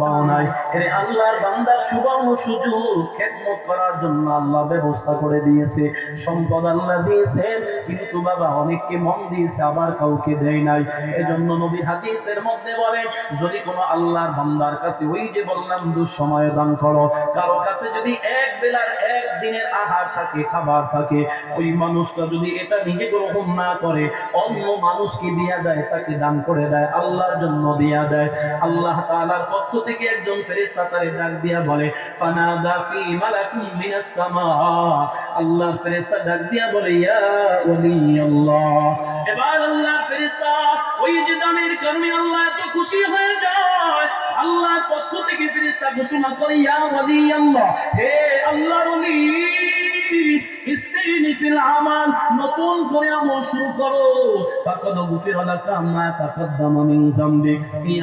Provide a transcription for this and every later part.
বাবাও নাই। বান্দার সুবর্ণ সুযোগ খেদমত করার জন্য আল্লাহ ব্যবস্থা করে দিয়েছে। সম্পদ আল্লাহ দিয়েছেন, কিন্তু বাবা অনেককে মন দিয়েছে, আবার কাউকে দেয় নাই। এজন্য নবী হাদিসের মধ্যে যদি কোনো আল্লাহর বান্দার কাছে ওই যে বললাম, দুঃসময় দান করো। কারও কাছে যদি এক বেলার এক আহার থাকে, খাবার থাকে, ওই মানুষটা যদি এটা নিজে গ্রহণ না করে, অন্য মানুষকে দিয়া দেয়, তাকে দান করে দেয়, আল্লাহর জন্য দিয়া দেয়। আল্লাহ তাআলার পক্ষ থেকে একজন ফেরেশতা তারে ডাক দিয়া বলে, ফানাদা ফি মালাকুম মিনাস সামা। আল্লাহ ফেরেশতা ডাক দিয়া বলে, ইয়া ওয়ালি আল্লাহ এবার আল্লাহ ফেরেশতা ওই যে দানের কারণে আল্লাহ এত খুশি হয়ে যায়। আল্লাহর পক্ষ থেকে ফেরেশতা ঘোষণা করে, ইয়া ওয়ালি আল্লাহ হে আল্লাহর ওলি শুরু করো। এই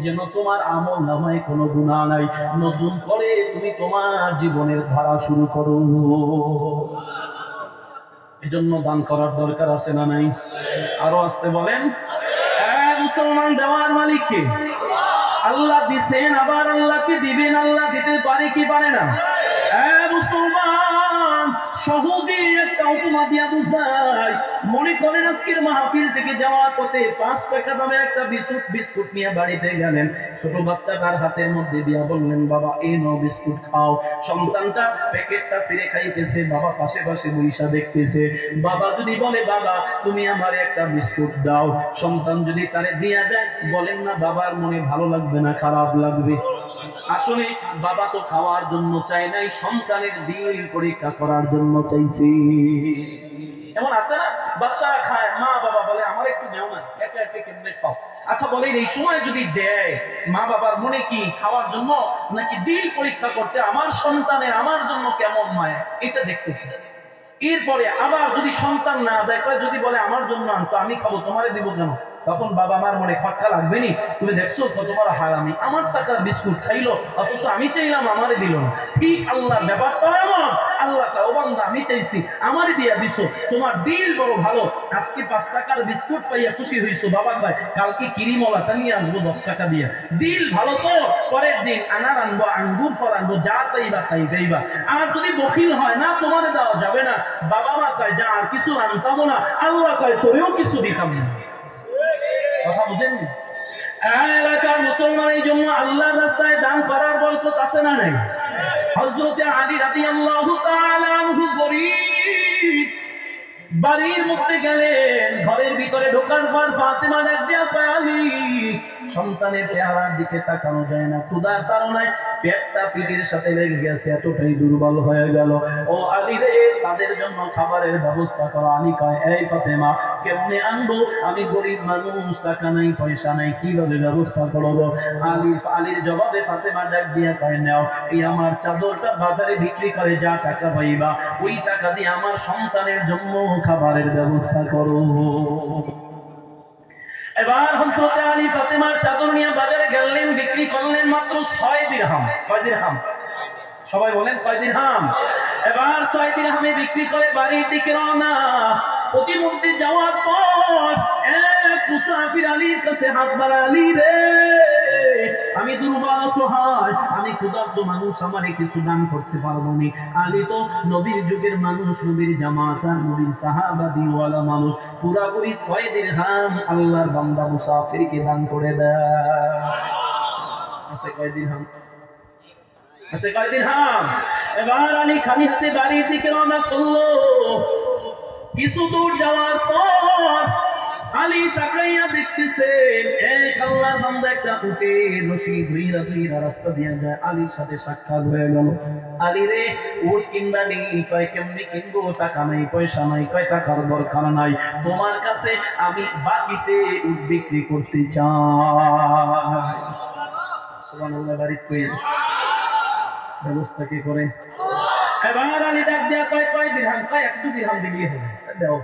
যেন তোমার আমল নামায় কোনো নাই। নতুন করে তুমি তোমার জীবনের ধারা শুরু করো। এজন্য দান করার দরকার আছে না নাই? আরও আসতে বলেন? হ্যাঁ মুসলমান দেওয়ার মালিক কে আল্লাহ দিছেন আবার আল্লাহ কি দিবেন আল্লাহ দিতে পারে কি পারে না? মুসলমান সহজে উপমা দিয়া মনে করেন আজকের মাহফিল থেকে যাওয়ার পথে পাঁচ টাকা একটা বিস্কুট বিস্কুট নিয়ে বাড়িতে গেলেন। ছোট বাচ্চাটার হাতের মধ্যে দিয়া বললেন, বাবা, এই বিস্কুট খাও। সন্তানটা প্যাকেটটা ছিঁড়ে খাইতেছে, বাবা পাশে পাশে বইসা দেখতেছে। বাবা যদি বলে, বাবা, তুমি আমারে একটা বিস্কুট দাও। সন্তান যদি তারে দিয়া দেয়, বলেন, না, বাবার মনে ভালো লাগবে না, খারাপ লাগবে। আসলে বাবা তো খাওয়ার জন্য চায় নাই, সন্তানের দিল পরীক্ষা করার জন্য চাইছে। এমন আছে না? বাচ্চারা খায়, মা বাবা বলে, আমার একটু দেও না, একা একা কেমনে খাও? আচ্ছা বলে, এই সময় যদি দেয়, মা বাবার মনে কি খাওয়ার জন্য নাকি দিল পরীক্ষা করতে আমার সন্তানের আমার জন্য কেমন মায়া? এটা দেখতে চাই। এরপরে আবার যদি সন্তান না দেয় যদি বলে, আমার জন্য আনছো, আমি খাব, তোমারে দিব কেন? তখন বাবা মার মনে খটকা লাগবে নি? তুমি দেখছ কত বড় হারামি। আমার টাকার বিস্কুট খাইলো, অথচ আমি চাইলাম আমারে দিল না। ঠিক আল্লাহর ব্যাপারটা এমন। আল্লাহ ও বান্দা, আমি চাইছি আমারে দিয়া দিছো। তোমার দিল বড় ভালো। আজকে পাঁচ টাকার বিস্কুট পাইয়া খুশি হইছো বাবা কয়, কালকে কিরিমলাটা নিয়ে আসব দশ টাকা দিয়া। দিল ভালো তো। পরের দিন আনার আনব, আঙ্গুর ফল আনব যা চাইবা তাই পাইবা আর যদি বকিল হয় না, তোমারে দেওয়া যাবে না। বাবা মা কয়, যা আর কিছু আনতামো না। আল্লাহ কয়, তোরেও কিছু দিতাম না। বুঝেন? এলাকার মুসলমান এই জন্য আল্লাহর রাস্তায় দান করার বরকত আছে না নাই? আলী বাড়ির মধ্যে গেলেন, ঘরের ভিতরে ঢোকার পর ফাতেমা ডাক দেয়া সন্তানের চেহারার দিকে তাকানো যায় না, ক্ষুধার তাড়নায় পেটটা পিঠের সাথে লেগে গেছে, এতটাই দুর্বল হয়ে গেল। ও আলী রে, তাদের জন্য খাবারের ব্যবস্থা করো। আলী কয়, এই ফাতেমা, কেমনে আনব? আমি গরিব মানুষ, টাকা নাই, পয়সা নাই, কীভাবে ব্যবস্থা করব? আলী আলীর জবাবে ফাতেমা ডাক দিয়া কয়, নাও, এই আমার চাদরটা বাজারে বিক্রি করে যা টাকা পাইবা। ওই টাকা দিয়ে আমার সন্তানের জন্য খাবারের ব্যবস্থা করো এবার হজরতে আলী ফাতেমার চাদর নিয়ে বাজারে গেলেন, বিক্রি করলেন মাত্র ছয় দিরহাম। কয় দিরহাম। সবাই বলেন কয় দিরহাম। এবার ছয় দিরহামে বিক্রি করে বাড়ির দিকে রওনা। প্রতিমন্ত্রী যাওয়ার পর এক মুসাফির আলীর কাছে হাত বাড়া আলী রে। আমি দুর্বল অসহায় আমি ক্ষুধার্ত মানুষ, আমারে কিছু দান করতে পারব নি। আলী তো নবীর যুগের মানুষ, নবীর জামাত আর নবীর সাহাবাদিওয়ালা মানুষ। পুরাপুরি ছয় দিরহাম আল্লাহর বান্দা মুসাফিরকে দান করে দেয়। আছে কয় দিরহাম আছে কয় দিরহাম এবার আলী খালি হাতে বাড়ির দিকে রওনা করল। কিছু দূর যাওয়ার পর আলী তাকাইয়া দেখতেছেন, এক আল্লাহর বান্দা একটা উঠে রশি ধুইরা ধুইরা রাস্তা দিয়ে যায়, আলীর সাথে সাক্ষাৎ হয়ে গেল। আলী রে উঠ কিনবা নি কয় কেমনি কিনবো? টাকা নাই, পয়সা নাই, কয় টাকার দরকার নাই? তোমার কাছে আমি বাকিতে উঠ বিক্রি করতে চাই। ব্যবস্থা কি করে? এবার আলী ডাক দিয়া কয় কয় দিরহাম, কয় একশো দিরহাম দিলেই হবে? দেও,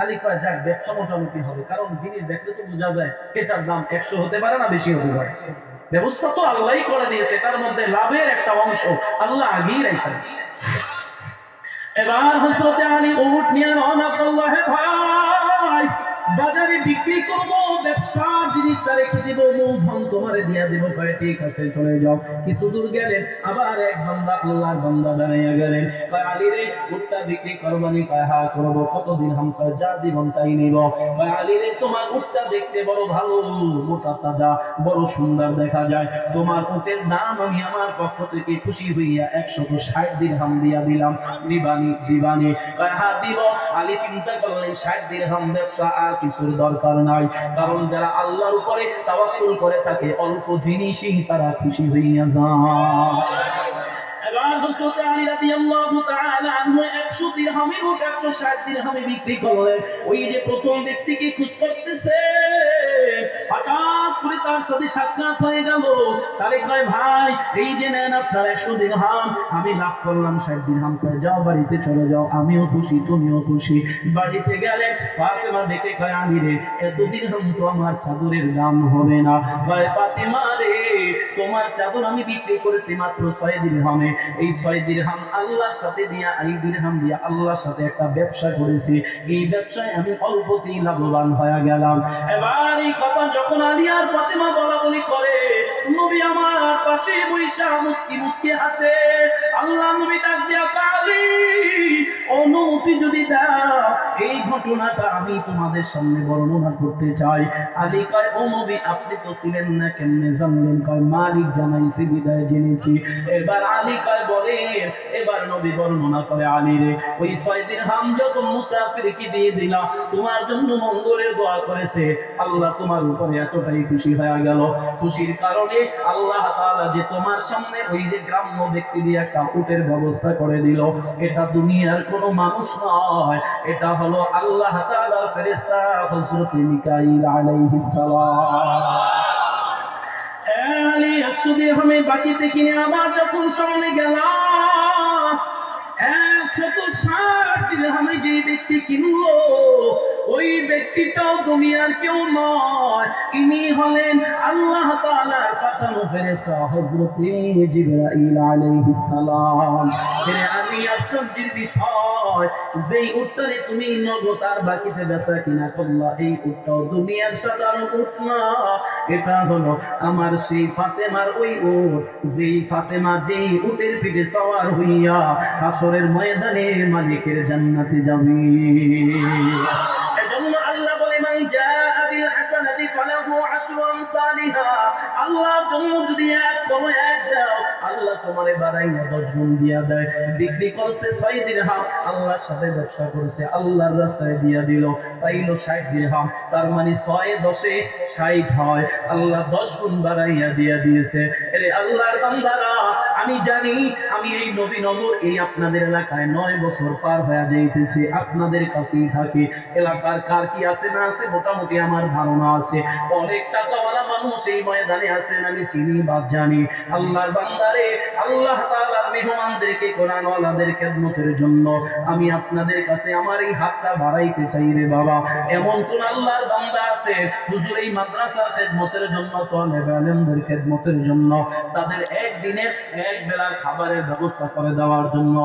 আলী কয়, যাক, ব্যবসা মোটামুটি হবে। কারণ জিনিস দেখলে তো বোঝা যায়, এটার দাম একশো হতে পারে না, বেশি হতে পারে। ব্যবস্থা তো আল্লাহ করে দিয়েছে, তার মধ্যে লাভের একটা অংশ আল্লাহ আগেই রেখে এবার হজরতে আলী উট নিয়ে রওনা করল, হে ভাই! বাজারে বিক্রি করব, ব্যবসার জিনিসটা রেখে দিব মূলধন তোমারে দিয়া দেবো। কয়, ঠিক আছে, চলে যাও। কিছু দূর গেলেন, আবার এক বান্দা, আল্লাহর বান্দা দাঁড়াইয়া গেলেন। কয়, আলী রে, উটটা বিক্রি করবানি কয় হা করব। কতদিন হাম কয়, যা দিবন তাই নিব। কয়, আলী রে, তোমার উটটা দেখতে বড় ভালো, মোটা, তাজা, বড় সুন্দর দেখা যায়। তোমার উটের দাম আমি আমার পক্ষ থেকে খুশি হইয়া একশত ষাট দিন হাম দিয়া দিলাম। দিবানি দিবানি কয় হা দিব। আলী চিন্তা করলেন, ষাট দিন হাম ব্যবসা আর কিছুর দরকার নাই। কারণ যারা আল্লাহর উপরে তাওয়াক্কুল করে থাকে, অল্প জিনিসই তারা খুশি হইয়া যায়। এবার হযরত আলী রাদিয়াল্লাহু তাআলা আনহু 100 দিরহামের উট 160 দিরহামে বিক্রি করলেন। ওই যে প্রথম ব্যক্তিকে খুশ করতেছে হঠাৎ করে তার সাথে সাক্ষাৎ হয়ে গেল। তারে কয়, ভাই, এই যে নেন আপনার 100 দিরহাম আমি লাভ করলাম 60 দিরহাম করে। যাও বাড়িতে চলে যাও, আমিও খুশি, তুমিও খুশি। বাড়িতে গেলে ফাতেমা দেখে কয় আলী রে এত দিরহাম তো আমার চাদরের দাম হবে না। কয়, ফাতেমা রে, তোমার চাদর আমি বিক্রি করেছি মাত্র ছয় দিরহামে এই ছয় দিরহাম আল্লাহর সাথে দিয়া, এই দিরহাম দিয়া আল্লাহর সাথে একটা ব্যবসা করেছি। এই ব্যবসায় আমি অল্পতেই লাভবান হয়ে গেলাম। এবার এই কথা যখন আলিয়ার ফাতেমা বলা বলি করে নবী আমার পাশে বৈশা মুস্কি মুস্কি হাসে। আল্লাহ নবী দিয়া অনুমতি যদি দাও, এই ঘটনাটা আমি তোমাদের সামনে বর্ণনা করতে চাই। কয়, ও নবী, আপনি তো ছিলেন না, কেমনে জানলেন? কয়, মালিক জানাইছি, বিদায় জেনেছি। এবার কয়, বলে, এবার নবী বর্ণনা করে আলী রে, ওই ছয় দিন হাম যখন দিয়ে দিলাম তোমার জন্য মঙ্গলের দোয়া করেছে। আল্লাহ তোমার উপরে এতটাই খুশি হয়ে গেল। খুশির কারণে আল্লাহ তাআলা যে তোমার সামনে ওই যে গ্রাম্য ব্যক্তি দিয়ে একটা উটের ব্যবস্থা করে দিল, এটা দুনিয়ার কোনো মানুষ নয়। এটা হলো আল্লাহ তাআলার ফেরেশতা হযরত মিকাইল আলাইহিস সালাম। আলী একশো দিরহামে বাকিতে কিনে আবার যখন সামনে গেলাম একশত ষাট দিরহামে যে ব্যক্তি কিনলো ওই ব্যক্তিটাও দুনিয়ার কেউ নয়। ইনি হলেন আল্লাহ পাঠানো জিবরাইল আলাইহিস সালাম। আমি বিষয়, যেই উত্তরে তুমি বাকিতে কিনা এই উটটাও দুনিয়ার সাধারণ উট এটা হলো আমার সেই ফাতেমার ওই উট। যেই ফাতেমা যেই উটের পিঠে সওয়ার হইয়া আসরের ময়দানে মালিকের জান্নাতে যাবে। আল্লাহ মানে আমি জানি, আমি এই নবীনগর, এই আপনাদের এলাকায় নয় বছর পার হয়ে যাইতেছি, আপনাদের কাছেই থাকি। এলাকার কার কি আছে না আছে, মোটামুটি আমার ধারণা আছে। অনেক টাকাওয়ালা মানুষ এই ময়দানে আছেন, আমি চিনি বা জানি। আল্লাহর বান্দারে, আল্লাহ মেহমানদেরকে খেদমতের জন্য আমি আপনাদের কাছে আমার এই হাতটা বাড়াইতে চাই রে বাবা। এমন কোন আল্লাহর বান্দা আছে, হুজুর এই মাদ্রাসার খেদমতের জন্য, তোলেব আলেমদের খেদমতের জন্য, তাদের একদিনের এক বেলার খাবারের ব্যবস্থা করে দেওয়ার জন্য।